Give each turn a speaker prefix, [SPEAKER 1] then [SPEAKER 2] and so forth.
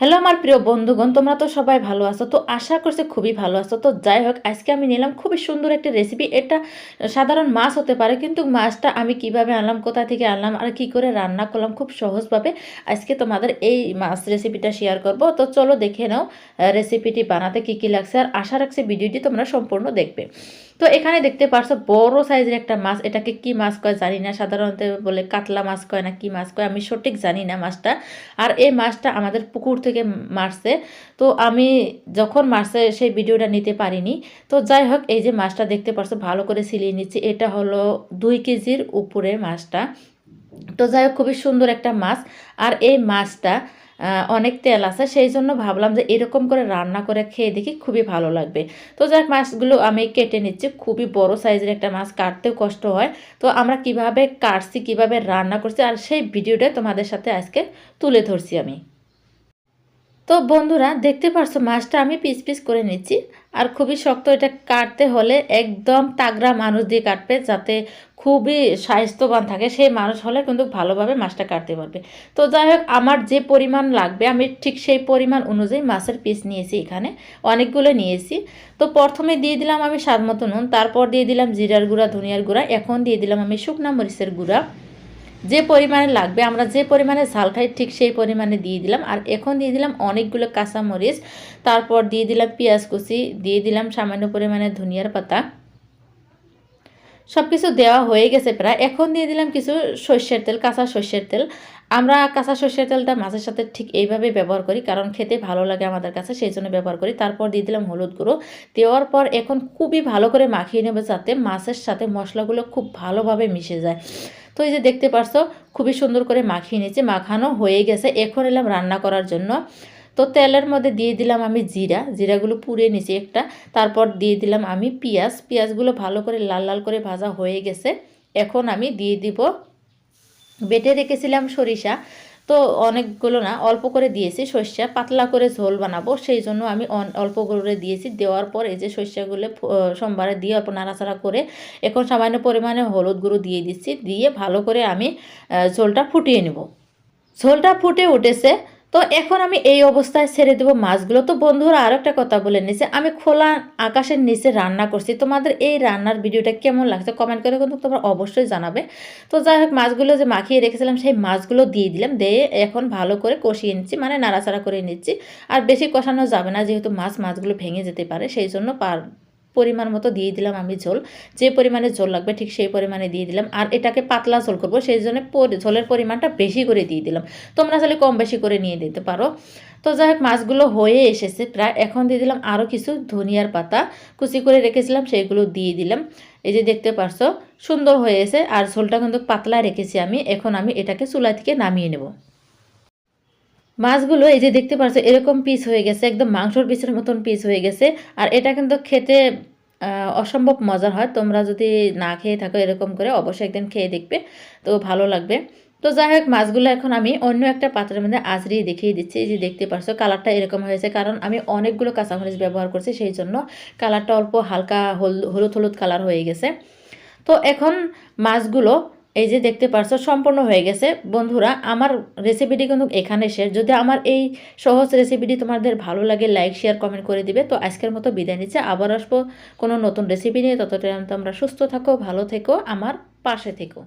[SPEAKER 1] Hello আমার প্রিয় বন্ধুগণ, তোমরা তো সবাই ভালো আছো, তো আশা করছি খুবই ভালো আছো। তো যাই হোক, আজকে আমি নিলাম খুবই সুন্দর একটা রেসিপি এটা সাধারণ মাছ হতে পারে, কিন্তু মাছটা আমি কীভাবে আনলাম, কোথা থেকে আনলাম, আর কি করে রান্না করলাম খুব সহজভাবে আজকে তোমাদের এই মাছ রেসিপিটা শেয়ার করব। তো চলো দেখে নাও রেসিপিটি বানাতে কি কি লাগছে, আর আশা রাখছি ভিডিওটি তোমরা সম্পূর্ণ দেখবে। তো এখানে দেখতে পারছ বড় সাইজের একটা মাছ। এটাকে কি মাছ কয় জানি না। সাধারণত বলে কাতলা মাছ কয় না কি মাছ কয়, আমি সঠিক জানি না মাছটা। আর এই মাছটা আমাদের পুকুর থেকে মারছে। তো আমি যখন মারছে সেই ভিডিওটা নিতে পারিনি। তো যাই হোক, এই যে মাছটা দেখতে পারছ, ভালো করে সিলিয়ে নিচ্ছি। এটা হলো দুই কেজির উপরে মাছটা। তো যাই হোক, খুবই সুন্দর একটা মাছ। আর এই মাছটা অনেক তেল আছে। সেই জন্য ভাবলাম যে এরকম করে রান্না করে খেয়ে দেখি খুবই ভালো লাগবে। তো যাক, মাছগুলো আমি কেটে নিচ্ছি। খুবই বড় সাইজের একটা মাছ, কাটতেও কষ্ট হয়। তো আমরা কীভাবে কাটছি, কীভাবে রান্না করছি, আর সেই ভিডিওটা তোমাদের সাথে আজকে তুলে ধরছি আমি। তো বন্ধুরা, দেখতে পারছ, মাছটা আমি পিস পিস করে নিচ্ছি। আর খুবই শক্ত, এটা কাটতে হলে একদম তাগড়া মানুষ দিয়ে কাটবে, যাতে খুবই স্বাস্থ্যবান থাকে। সেই মানুষ হলে কিন্তু ভালোভাবে মাছটা কাটতে পারবে। তো যাই হোক, আমার যে পরিমাণ লাগবে, আমি ঠিক সেই পরিমাণ অনুযায়ী মাছের পিস নিয়েছি এখানে। অনেকগুলো নিয়েছি। তো প্রথমে দিয়ে দিলাম আমি স্বাদ মতো নুন, তারপর দিয়ে দিলাম জিরার গুঁড়া, ধনিয়ার গুঁড়া, এখন দিয়ে দিলাম আমি শুকনা মরিচের গুঁড়া। যে পরিমাণে লাগবে, আমরা যে পরিমাণে ঝাল খাই ঠিক সেই পরিমাণে দিয়ে দিলাম। আর এখন দিয়ে দিলাম অনেকগুলো কাঁচামরিচ, তারপর দিয়ে দিলাম পেঁয়াজ কুচি, দিয়ে দিলাম সামান্য পরিমাণে ধনিয়ার পাতা। সব কিছু দেওয়া হয়ে গেছে প্রায়। এখন দিয়ে দিলাম কিছু সর্ষের তেল, কাঁচা সর্ষের তেল। আমরা কাঁচা সর্ষের তেলটা মাছের সাথে ঠিক এইভাবে ব্যবহার করি, কারণ খেতে ভালো লাগে আমাদের কাছে, সেই জন্য ব্যবহার করি। তারপর দিয়ে দিলাম হলুদ গুঁড়ো। দেওয়ার পর এখন খুবই ভালো করে মাখিয়ে নেবে যাতে মাছের সাথে মশলাগুলো খুব ভালোভাবে মিশে যায়। তো এই যে দেখতে পারছ, খুবই সুন্দর করে মাখিয়ে নিয়েছি, মাখানো হয়ে গেছে। এখন এলাম রান্না করার জন্য। তো তেলের মধ্যে দিয়ে দিলাম আমি জিরা, জিরাগুলো পুড়ে নিয়েছি একটা। তারপর দিয়ে দিলাম আমি পেঁয়াজ। পেঁয়াজগুলো ভালো করে লাল লাল করে ভাজা হয়ে গেছে। এখন আমি দিয়ে দিব, বেটে রেখেছিলাম সরিষা। তো অনেকগুলো না, অল্প করে দিয়েছি সর্ষা, পাতলা করে ঝোল বানাবো, সেই জন্য আমি অল্প করে দিয়েছি। দেওয়ার পর এই যে সর্ষাগুলো সোমবারে দিয়ে অল্প নাড়াচাড়া করে এখন সামান্য পরিমাণে হলুদ গুঁড়ো দিয়ে দিচ্ছি, দিয়ে ভালো করে আমি ঝোলটা ফুটিয়ে নেব। ঝোলটা ফুটে উঠেছে তো এখন আমি এই অবস্থায় ছেড়ে দেবো মাছগুলো। তো বন্ধুরা আর একটা কথা বলে নিছে আমি খোলা আকাশের নিচে রান্না করছি। তোমাদের এই রান্নার ভিডিওটা কেমন লাগছে কমেন্ট করে কিন্তু তোমরা অবশ্যই জানাবে। তো যাই হোক, মাছগুলো যে মাখিয়ে রেখেছিলাম, সেই মাছগুলো দিয়ে দিলাম। দিয়ে এখন ভালো করে কষিয়ে নিচ্ছি মানে নাড়াচাড়া করে নিচ্ছি। আর বেশি কষানো যাবে না, যেহেতু মাছ, মাছগুলো ভেঙে যেতে পারে, সেই জন্য পার পরিমাণ মতো দিয়ে দিলাম আমি ঝোল। যে পরিমাণে ঝোল লাগবে ঠিক সেই পরিমাণে দিয়ে দিলাম। আর এটাকে পাতলা ঝোল করব, সেই জন্য ঝোলের পরিমাণটা বেশি করে দিয়ে দিলাম। তোমরা আসলে কম বেশি করে নিয়ে দিতে পারো। তো যাই হোক মাছগুলো হয়ে এসেছে প্রায়। এখন দিয়ে দিলাম আরও কিছু ধনিয়ার পাতা। কুচি করে রেখেছিলাম সেইগুলো দিয়ে দিলাম। এই যে দেখতে পারছ, সুন্দর হয়েছে আর ঝোলটা কিন্তু পাতলা রেখেছি আমি। এখন আমি এটাকে চুলা থেকে নামিয়ে নেব। মাছগুলো এই যে দেখতে পাচ্ছ এরকম পিস হয়ে গেছে, একদম মাংসর পিসের মতন পিস হয়ে গেছে। আর এটা কিন্তু খেতে অসম্ভব মজার হয়। তোমরা যদি না খেয়ে থাকো এরকম করে, অবশ্যই একদিন খেয়ে দেখবে, তো ভালো লাগবে। তো যাই হোক, মাছগুলো এখন আমি অন্য একটা পাত্রের মধ্যে আজরিয়ে দেখিয়ে দিচ্ছি। যে দেখতে পারছ, কালারটা এরকম হয়েছে, কারণ আমি অনেকগুলো কাঁচামরিচ ব্যবহার করছি, সেই জন্য কালারটা অল্প হালকা হলুদ হলুদ কালার হয়ে গেছে। তো এখন মাছগুলো এই যে দেখতে পারছ, সম্পূর্ণ হয়ে গেছে। বন্ধুরা, আমার রেসিপিটি কিন্তু এখানে শেষ। যদি আমার এই সহজ রেসিপিটি তোমাদের ভালো লাগে লাইক শেয়ার কমেন্ট করে দিবে। তো আজকের মতো বিদায় নিচ্ছে। আবার আসব কোনো নতুন রেসিপি নিয়ে। ততটাই তোমরা সুস্থ থাকো, ভালো থেকো, আমার পাশে থেকো।